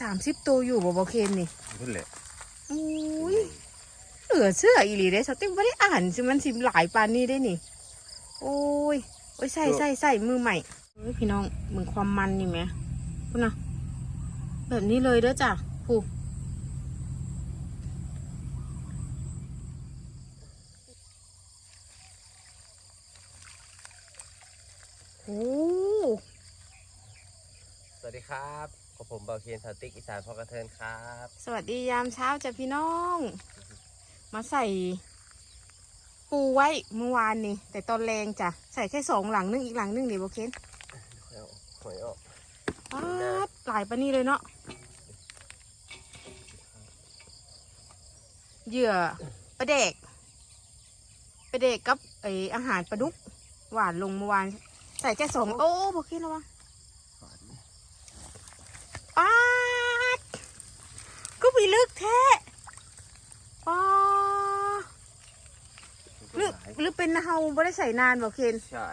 สามสิบตัวอยู่บ่บ่เคนนี่นั่นแหละอุ้ยเหลือเชื่ออีหลีได้สติ๊กไม่ได้อ่านสิมันสิหลายปานนี้ได้นี่ โอ้ยโอ้ยใส่ใส่ใส่มือใหม่เฮ้ยพี่น้องมึงความมันนี่ไหมพูดนะแบบนี้เลยเด้อจ้ะผูโอ้สวัสดีครับกับ ผมเบาเคนสาวติ๊กอีสานพอกระเทินครับ สวัสดียามเช้าจ้ะพี่น้อง มาใส่ ปูไว้เมื่อวานนี่ แต่ตอนแรงจ้ะใส่แค่สองหลังนึงอีกหลังนึงเดี๋ยวโอเคเอาหอยออกป๊าดหลายปานนี้เลยเนาะเหยื่อปลาเด็กปลาเด็กกับไออาหารปลาดุก หวานลงเมื่อวาน ใส่แค่สองโอ้บอกคิดแล้ววะ ป๊าดก็มีลึกแท้ป๊าดหรือหรือเป็นเฮาไม่ได้ใส่นานบอกเคนใช่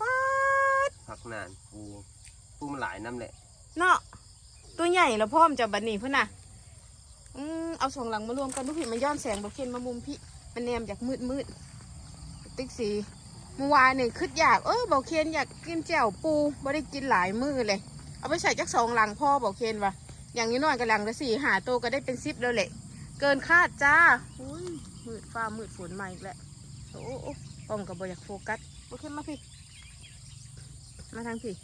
ป๊าดพักนานปูปูมันหลายน้ำแหละเนาะตัวใหญ่แล้วพ่อมจะบันนี่เพื่อนน่ะอืมเอาสองหลังมารวมกันดูผิมันย้อนแสงบอกเคนมามุมพี่มันแนมจากมืดมืดติ๊กสีเมื่อวานนี่คืดอยากเออบอกเคนอยากกินแจ่วปูไม่ได้กินหลายมือเลย เอาไปใส่จักสองหลังพ่อบอกเคนว่ะอย่างนี้น้อยกับหลังละสี่หาโตวก็ได้เป็นซิปแล้วแหละ เกินคาดจ้าอุ้ยมืดฟ้ามืดฝนมาอีกแล้วโอ้โอ้ป้องกับบอยากโฟกัสบอกเคนมาพี่ มาทางพี่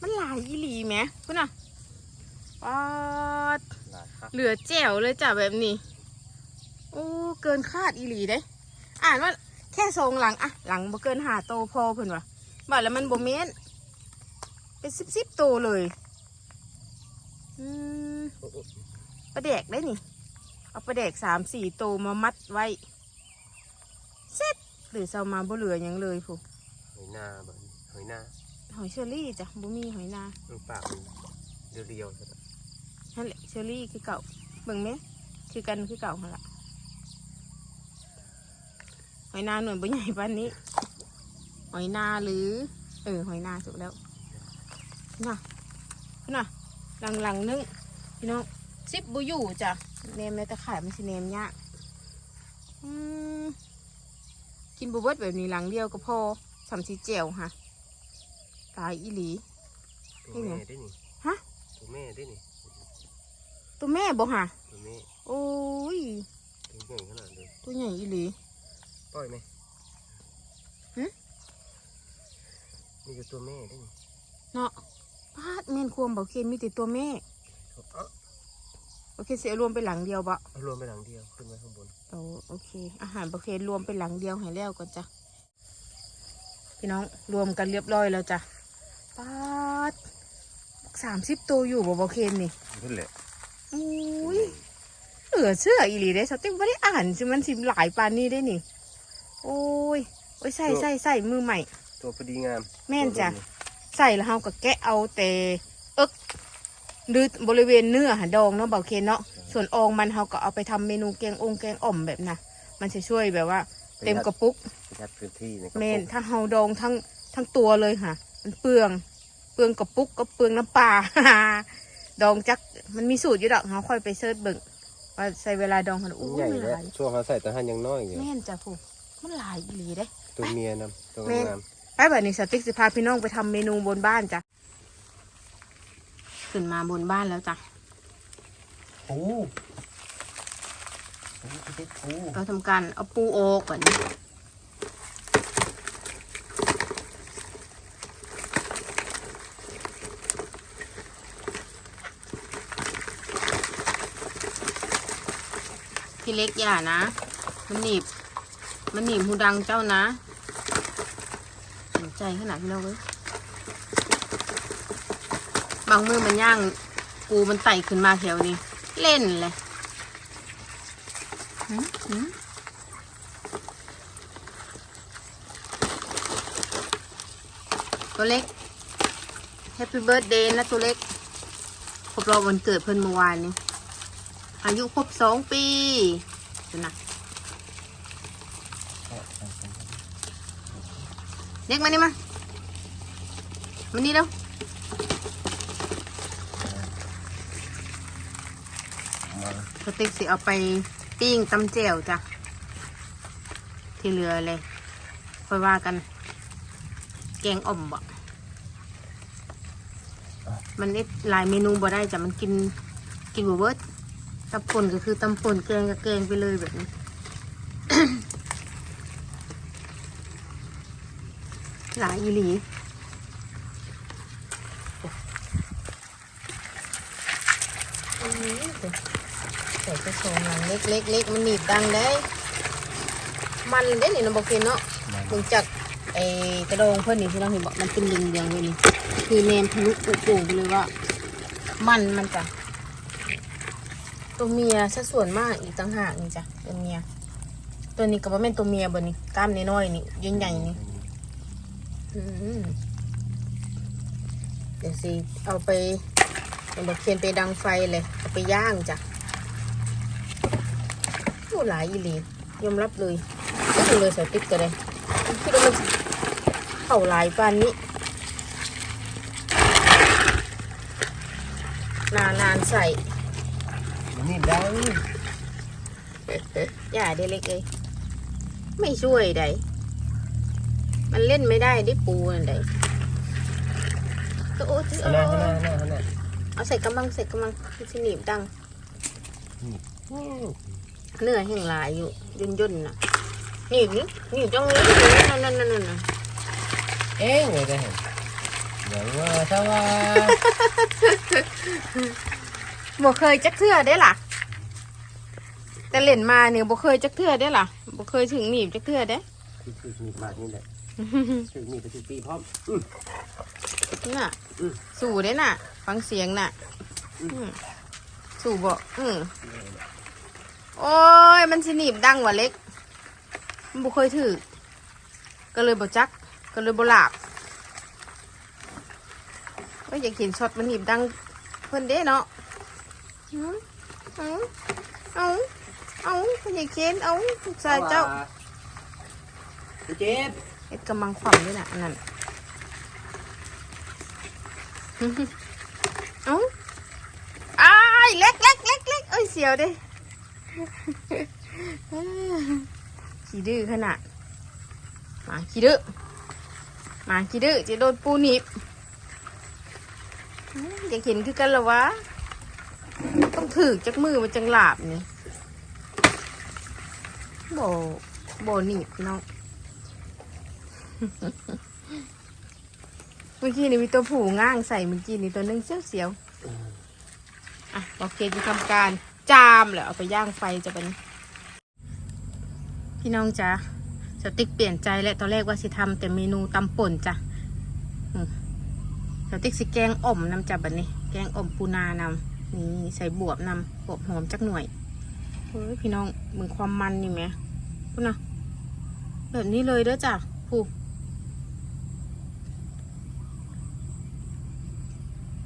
มันหลายอีหลีไหมคุณน่ะป๊อดหลายครับเหลือแจ๋วเลยจ้ะแบบนี้ โอ้เกินคาดอีหลีเด้ อ่านว่าแค่ทรงหลังอะหลังบ่เกินหาโตพอเพิ่นวะบ่าแล้วมันบ่เม้น เป็นสิบสิบโตเลยอืมปลาแดกได้นี่ เอาปลาแดกสามสี่โตมามัดไว้เซ็ตหรือเซามาบ่เหลือหยังเลยผู้หอยนาแบบนี้หอยนาหอยเชอรี่จ้ะบ่มีหอยนามันปากมันเรียวๆซะแล้วนั่นแหละเชอรี่คือเก่าเบิ่งไหมคือกันคือเก่าหั่นละหอยนาหน่วยบ่ใหญ่ปานนี้ หอยนาหรือ เออหอยนาถูกแล้ว น่ะน่ะหลังหลังๆนึงพี่น้องซิบบุอยู่จ้ะเนมในตะข่ายมันสิเนมยากอืมกินบุเบิดแบบนี้หลังเดียวก็พอสำสีเจียวค่ะตายอีหลีตัวแม่ได้นี่ฮะตัวแม่ได้นี่ตัวแม่บ่ค่ะตัวแม่โอ้ยตัวใหญ่ขนาดเลยตัวใหญ่อีหลีปล่อยไหมหึนี่คือตัวแม่ได้นี่เนาะ พาดเมนควมบอกเคนมีแต่ตัวแม่เอาโอเคเสียรวมไปหลังเดียวบะเอารวมไปหลังเดียวขึ้นไว้ข้างบนโอ้โอเค อาหารบอกเคนรวมไปหลังเดียวให้แล้วก่อนจ้ะพี่น้องรวมกันเรียบร้อยแล้วจ้ะปาดสามสิบตัวอยู่บ่บอกเคนนี่นั่นแหละอุ้ยเหลือเชื่ออีหลีได้สติ๊กไม่ได้อ่านสิมันสิหลายปานนี้ได้นี่ โอ้ยโอ้ยใส่ใส่ใส่มือใหม่ ตัวพอดีงามแม่นจ้ะ ใส่แล้วเราก็แกะเอาแต่เอิกหรือบริเวณเนื้อหาดองเนาะเบาเคนเนาะส่วนอองมันเราก็เอาไปทำเมนูแกงองแกงอ่อมแบบน่ะมันจะช่วยแบบว่า เต็มกระปุกประหยัดพื้นที่ในกระเมปุนกถ้าเฮาดองทั้งทั้งตัวเลยค่ะ มันเปลือง เปลืองกระปุกก็เปลืองน้ำปลา ดองจักมันมีสูตรอยู่ดอกเราค่อยไปเสิร์ชเบิ่งว่าใส่เวลาดองกันโอ้ใหญ่ยแล้วหลายช่วงเขาใส่ตะหันยังน้อยอยู่แม่นจ้ะผู้มันหลายอีหลีเด้ ตัวเมียนำตัวแม่นงามไป แบบนี้สติ๊กสิพาพี่น้องไปทำเมนูบนบ้านจ้ะขึ้นมาบนบ้านแล้วจ้ะปูปูเราทำการเอาปูออกก่อนนี้พี่เล็กอย่านะ มันหนีบ มันหนีบหูดังเจ้านะสน ใจขนาดพี่น้องเลยบางมือมันย่างปูมันไต่ขึ้นมาแถวนี้ เล่นเลยตัวเล็ก Happy Birthday นะตัวเล็กครบรอบวันเกิดเพิ่นเมื่อวานนี้อายุครบสองปีนะ เรียกมานี่มามันนี่แล้วกระติกสิเอาไปปิ้งตำเจวจ้ะ ที่เหลือเลยค่อยว่ากัน แกงอ่อมบ่มันนี่หลายเมนูบ่ได้จ้ะ มันกินกินบวเวิร์ดตำป่นก็คือตำป่นแกงกับแกงไปเลยแบบนี้ หลายอีหลีอื้อหือใส่กระชงหลังเล็กเล็กเล็กมันหนีบดังได้ มันเด้นี่น้ำบอกเคนเนาะมึงจากไอ้กระโดงเพื่อนนี่ที่เราเห็นบอกมันเป็นลิงเดียงเลยนี่คือแนมทะลุปุโป่งไปเลยว่า มันมันจ้ะตัวเมียสัดส่วนมากอีกต่างหากนี่จ้ะตัวเมีย ตัวนี้ก็บ่แม่นตัวเมียบ่นี่กล้ามน้อยๆนี่ใหญ่ๆนี่อืม เดี๋ยวสิเอาไปเดี๋ยวบอกเคนไปดังไฟเลยเอาไปย่างจ้ะโอ้หลายอีหลียอมรับเลยก็คือเลยใส่ติ๊กก็เลยคิดว่ามันเข่าหลายปานนี้นานานๆใส่มันนี่ดังอย่าได้เล็กเลยไม่ช่วยใด มันเล่นไม่ได้ได้ปูนั่นใดก็โอ้ที่ข้างหน้าข้างหน้าข้างหน้าข้างหน้าเอาใส่กำมังใส่กำมังที่สนิมดังอืมเนื้อแห้งหลายอยู่ย่นย่นๆน่ะนี่นี่นี่จ้องนี้นั่นนั่นนั่นนั่นน่ะเอ้ยไงได้เห็นอย่างว่าถ้าว่าบ่เคยจักเทื่อได้ล่ะ แต่เล่นมาเนี่ยบ่เคยจักเทื่อได้ล่ะบ่เคยถึงหนีบจักเทื่อได้คือคือมีบาทนี่แหละ คือมีไปถึงปีพร้อมน่ะ สู่ได้น่ะ ฟังเสียงน่ะอืมสู่บ่อืมโอ้ย มันสิหนีบดังว่ะเล็ก มันบ่เคยถือ ก็เลยบ่จัก ก็เลยบ่หลาบก็อยากเห็นช็อตมันหนีบดังเพิ่นเด้เนาะเอาเอาเอาเอาเพิ่นอยากเห็นเอาใส่เจ้าเจ็บ เอ็ดกำลังขวำด้วยนะอันนั้นเอ้าอ้ายเล็กเล็กเล็กเล็กเอ้ยเสียวด้ขี้ดื้อขนาดหมาขี้ดื้อหมาขี้ดื้อจะโดนปูหนีบอื้ออยากเห็นคือกันหรอวะ ต้องถือจากมือมันจังหลาบนี่โบโบหนีบน้อง เมื่อกี้นี่มีตัวผูง่างใส่เมื่อกี้นี่ตัวนึงเสียวเสียวอะโอเคจะทำการจามแล้วเอาไปย่างไฟจะเป็น พี่น้องจ้ะสติ๊กเปลี่ยนใจแล้วตอนแรกว่าสิทำแต่เมนูตำป่นจ้ะสติ๊กสิแกงอ่อมนำจับแบบนี้ แกงอ่อมปูนานำนี่ใส่บวบนำบวบหอมจักหน่วยเฮ้ยพี่น้องมึงความมันนี่ไหมพูดนะแบบนี้เลยเด้อจ้ะผู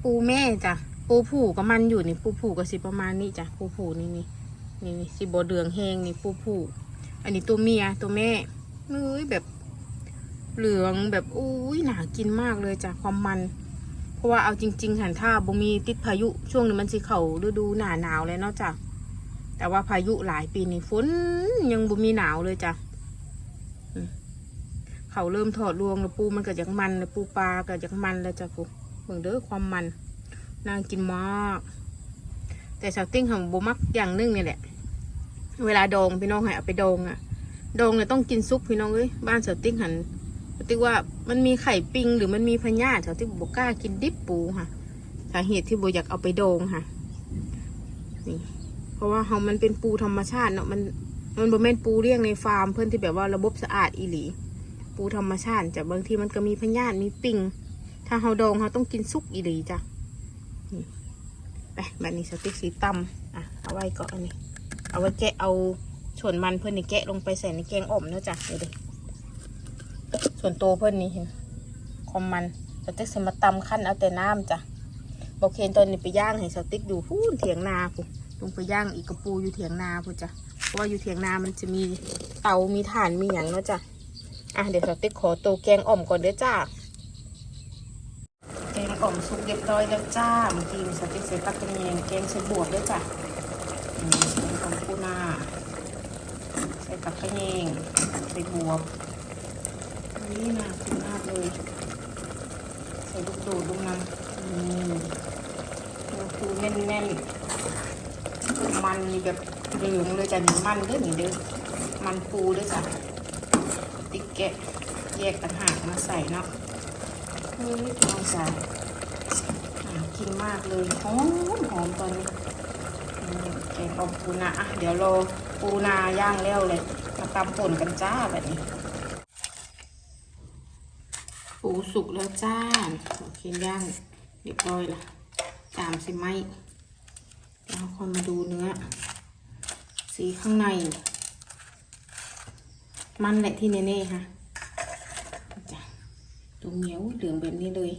ปูแม่จ้ะปูผูก็มันอยู่นี่ปูผูก็สิประมาณนี้จ้ะปูผูนี่นี่นี่นี่สิบเดืองแห้งนี่ปูผูอันนี้ตัวเมียตัวแม่เอ้ยแบบเหลืองแบบอุ้ยหนากินมากเลยจ้ะความมัน เพราะว่าเอาจริง ๆ หันถ้าบ่มีติดพายุช่วงนี้มันสิเข่าฤดูหนาหนาวเลยเนาะจ้ะแต่ว่าพายุหลายปีนี่ฝนยังบ่มีหนาวเลยจ้ะเขาเริ่มถอดรวงแล้วปูมันก็จากมันแล้วปูปลาก็จากมันแล้วจ้ะปู เบิ่งเด้อความมันน่ากินมาก แต่สาวติ้งของโบมักอย่างนึงนี่แหละ เวลาดองพี่น้องให้เอาไปดองอะดองเนี่ยต้องกินซุปพี่น้องเอ้ยบ้านสาวติ้งหันสาวติ้งว่ามันมีไข่ปิงหรือมันมีพญาติสาวติ้งบกกล้ากินดิบปูค่ะสาเหตุที่โบอยากเอาไปดองค่ะนี่เพราะว่าเขามันเป็นปูธรรมชาติเนาะมันมันบ่แม่นปูเลี้ยงในฟาร์มเพื่อนที่แบบว่าระบบสะอาดอีหลี ปูธรรมชาติจากบางทีมันก็มีพญาติมีปิง ถ้าเฮาดองเฮาต้องกินซุกอีหลีจ้ะนี่ไปแบบนี้สติ๊กสีตำอะเอาไว้ก่อนอันนี้ เอาไว้แกะเอาส่วนมันเพื่อนนี่แกะลงไปใส่ในแกงอ่อมเนาะจ้ะนี่ดิส่วนโตวเพื่อนนี่เห็นความมันสติ๊กสีมาตำขั้นเอาแต่น้ำจ้ะบอกเคนตอนนี้ไปย่างให้สติ๊กดูพูนเถียงนาพูลงไปย่างอีกกระปูอยู่เถียงนาพูจ้ะเพราะว่าอยู่เถียงนามันจะมีเตามีถ่านมีหยังเนาะจ้ะอะเดี๋ยวสติ๊กขอตัวแกงอ่อมก่อนเด้อจ้า แกงอ่อมสุกเรียบร้อยแล้วจ้าเมื่อกี้มีสติ๊กใส่ปักกระเนียงแกงใส่บวบด้วยจ้ะอืมใส่ของปูนาใส่ตับกระเยงใส่บวบอันนี้น่ากินมากเลยใส่ลูกโดดลงน้ำนี่เนื้อปูแน่นๆมันนี่แบบเหลืองเลยจ้ะนี่มันเด้อนี่เด้อมันปูเด้อจ้ะติ๊กแกะแยกต่างหากมาใส่เนาะเฮ้ยลองใส่ กินมากเลยหอมหอมตอนนี้อืมแกงอ่อมปูนาอะเดี๋ยวรอปูนาย่างแล้วเลยมาตำป่นกันจ้าแบบนี้ ปูสุกแล้วจ้าโอเคย่างเรียบร้อยละจามสิไหมเดี๋ยวเราคนมาดูเนื้อ สีข้างใน มันแหละที่เน่ๆค่ะจ้ะตัวเหนียวเหลืองแบบนี้เลย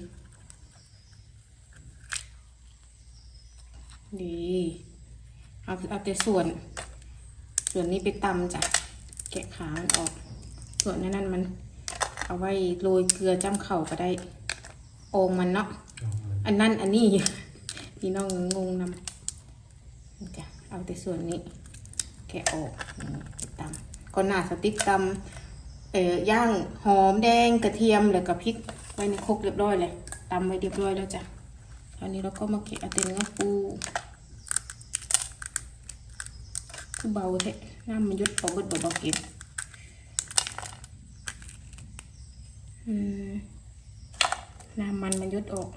ดีเอาเอาแต่ส่วน ส่วนนี้ไปตำจ้ะแกะขามันออก ส่วนนั้นนั่นมัน เอาไว้โรยเกลือจ้ำเข่าก็ได้โองมันเนาะอันนั้นอันนี้พี่น้องงงนำจ้ะเอาแต่ส่วนนี้ แกะออกอืมไปตำก่อนหน้าสติ๊กตำเอ่อย่างหอมแดงกระเทียมแล้วก็พริกไว้ในครกเรียบร้อยเลยตำไว้เรียบร้อยแล้วจ้ะตอนนี้เราก็มาเก็บเอาแต่เนื้อปู คือเบาแท้น้ำมันยุดเขาเบิดเบาๆกินอืมน้ำมันมันยุดออก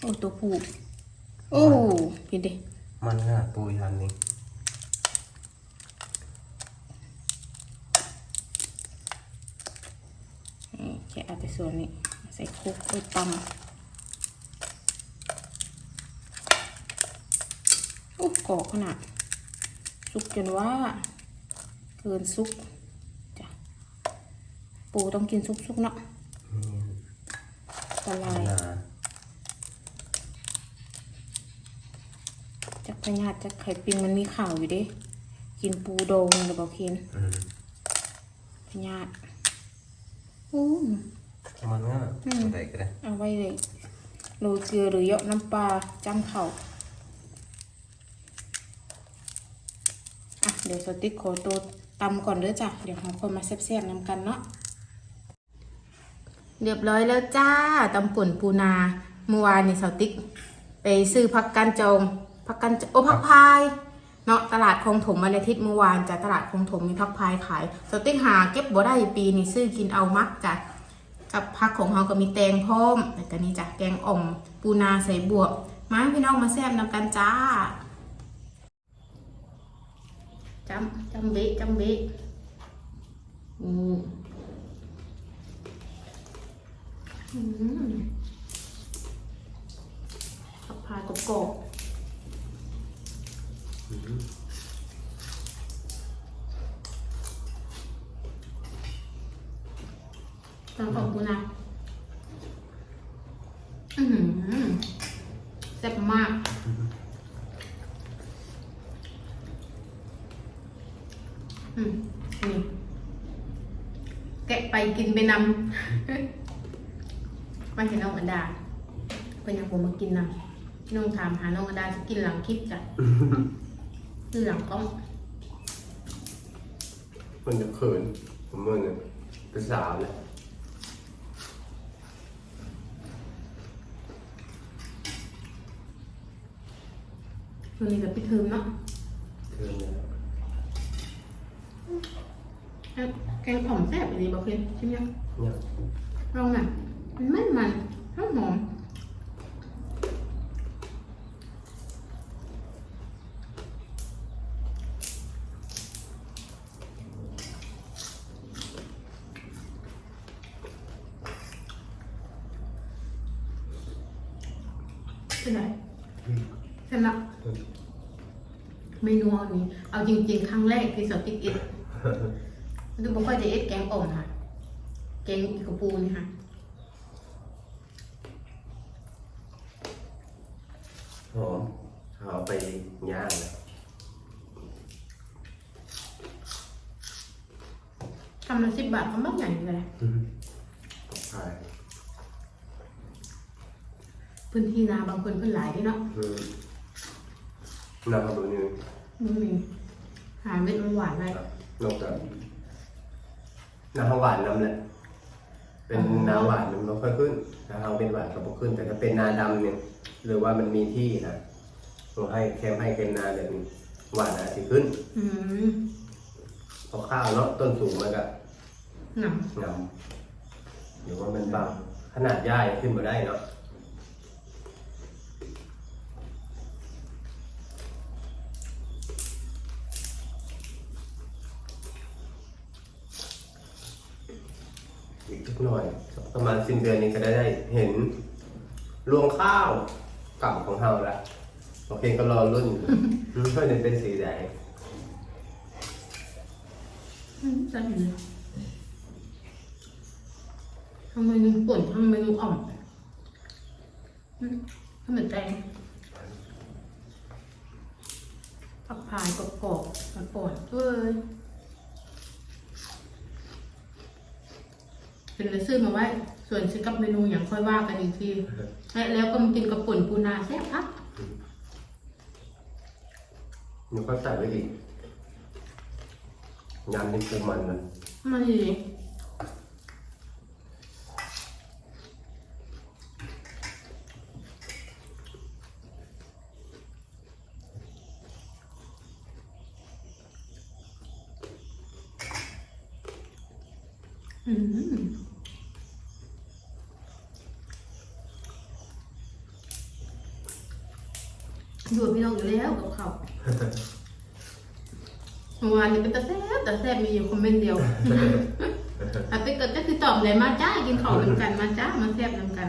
โอ้ตัวผูโอ้พี่เด็มันง่าปูอีกทันนี้นี่แค่เอาแต่ส่วนนี้ ใส่คลุกไว้ตำโอ้กรอบขนาดสุกจนว่า เกินสุกจ้ะปูต้องกินสุกๆเนาะนี่ละลายนาจากพญาติจากไข่ปิงมันมีข่าวอยู่เด้กินปูดองหรือเปล่าเคนอืมพญาติอู้มันง่าใส่ก็ได้เอาไว้เลยโรยเกลือหรือเหยาะน้ำปลาจ้ำเข่าอะ เดี๋ยวสติ๊กขอตัวตำก่อนเด้อจ้ะเดี๋ยวเราคนมาแซ่บๆนำกันเนาะเรียบร้อยแล้วจ้าตำป่นปูนาเมื่อวานนี่สติ๊ก ไปซื้อพักกันจงพักกันจโอ้พักพายเนาะตลาดคลองถมวันอาทิตย์เมื่อวานจ้ะตลาดคลองถมมีพักพายขายสติ๊กหาเก็บบ่ได้ปีนี่ซื้อกินเอามักจ้ะกับผักของเราก็มีแตงพร้อมแล้วก็นี่จ้ะแกงอ่อมปูนาใส่บวบมาพี่น้องมาแซ่บนำกันจ้า จำจำเบะจำเบะอืมอืมผักพายกรอบๆแกงอ่อมปูนา อือหือแซ่บมาก อืมนี่ แกะไปกินไปนำมันจะน้องอันดาเพื่อนยังผมมากินนำน้องถามหาน้องอันดาจะกินหลังคลิปจ้ะคือหลังกล้องมันจะเขินผมมันเนี่ยเป็นสาวเลยวันนี้กับพี่เทอมเนาะเขินเลย แกงแกงอ่อมแซ่บอีกดีบอกเพื่อนชิมยังเนี่ยลองอะมันไม่มันหอมหอมเป็นไรเสร็จละเมนูอันนี้ เอาจริง ๆ ครั้งแรกที่สติ๊กเอ็ด ดูบอกว่าจะเอ็ดแกงอ่อมค่ะ แกงกระปูนี่ค่ะหอมเอาไปย่างเลยทำละสิบบาทก็ไม่ใหญ่เลยใช่พื้นที่นาบางคนเพิ่นหลายเด้เนาะอืมน้ำตัวนี้มันมีหาเม็ดมันหวานได้นอกจาก น้ำหวานน้ำแหละเป็นอ๋อน้ำหวานมันไม่ค่อยขึ้นถ้าเราเป็นหวานก็บ่ขึ้น แต่ถ้าเป็นนาดำเนี่ยหรือว่ามันมีที่นะเราให้แคมให้เค็มนาแบบนี้หวานอาจจะขึ้นอืมเพราะข้าวเนาะต้นสูงมันก็หนังงำหรือว่ามันบางขนาดย่ายขึ้นมาได้เนาะ อีกสักหน่อยประมาณสิ้นเดือนนี้ก็ได้ได้เห็นรวงข้าวกล่ำของเฮาแล้วโอเคก็รอรุ่นรุ่นเพื่อนเป็นสีแดงจะเห็นเลยทำเมนูป่นทำเมนูอ่อมอืมทำเหมือนแตงผักพายกรอบๆมันป่นเอ้ย เป็นเลยซื้อมาไว้ ส่วนซื้อกับเมนูอย่างค่อยว่ากันอีกทีและแล้วก็มากินกับป่นปูนาแซ่บครับหนูก็ใส่ไว้อีกยำนี่คือมันมันมาดีอืมอยู่กับพี่น้องอยู่แล้วกับเขา เมื่อวานนี้เป็นตาแซ่บตาแซ่บมีอยู่คอมเมนต์เดียวอะไปเกิดก็คือตอบเลยมาจ้ากินข้าวเหมือนกันมาจ้ามาแซ่บนำกัน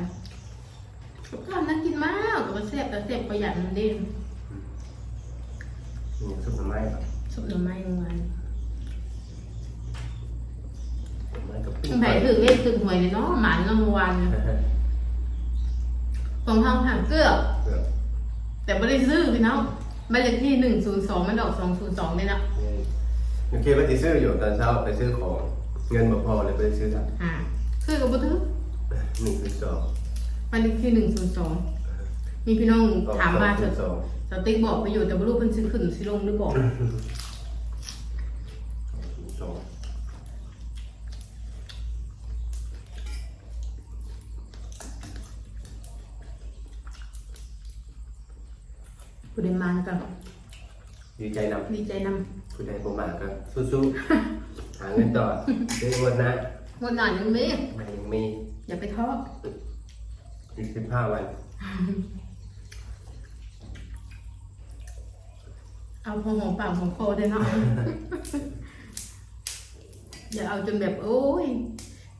ทุกท่านน่ากินมากแต่ว่าแซ่บแต่แซ่บประหยัดมันเด่นนี่ซุปหน่อไม้ครับสุดหน่อไม้เมื่อวานหน่อไม้กับปิ้งตั้งแต่ถึงเลขถึงหวยเลยเนาะหมานเนาะเมื่อวานเนี่ยของทางหางเกลือเกือบแต่ไม่ได้ซื้อพี่น้อง บ้านเลขที่หนึ่งศูนย์สองมันดอกสองศูนย์สองเลยนะโอเคไปซื้ออยู่ตอนเช้าไปซื้อของเงินบ่พอเลยไปซื้อทักอ่าซื้อกับบุตรหนึ่งคือสองบ้านเลขที่หนึ่งศูนย์สองมีพี่น้องถามมาเถสอะสองสติ๊กบอกไปอยู่แต่ไม่รู้เพิ่นซื้อขึ้นซื้อลงหรือบอก สอง ผู้ใดมาแล้วกันดีใจนดีใจนำผู้ใดบ่มาก็สู้ๆ หาเงินต่อซื้อวันนะำวันหน่อยยังมีมันยังมีอย่าไปท้ออีกสิบห้าวัน เอาพอหอมปากหอมคอได้เนาะ อย่าเอาจนแบบโอ้ย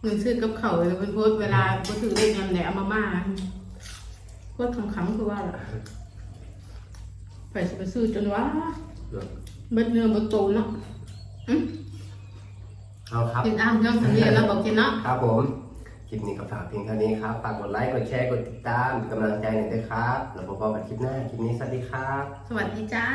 เงินซื้อกับเขาวเลยเพิ่นโพสต์เวลาบ่ถือเลขยามไหนเอามาม่าโพสต์ขำๆคือว่าล่ะ ไปสิไปซื้อจนว่าเกือบเบิดเนื้อเบิดโตวเนาะอื้อเอาครับกินอ้ามย่อมสังเกตแล้วบอกกินเนาะครับผม คลิปนี้ก็ฝากเพียงเท่านี้ครับ ฝากกดไลค์ กดแชร์ กดติดตามเป็นกำลังใจหน่อยด้วยครับ แล้วพบกันคลิปหน้า คลิปนี้สวัสดีครับ สวัสดีจ้า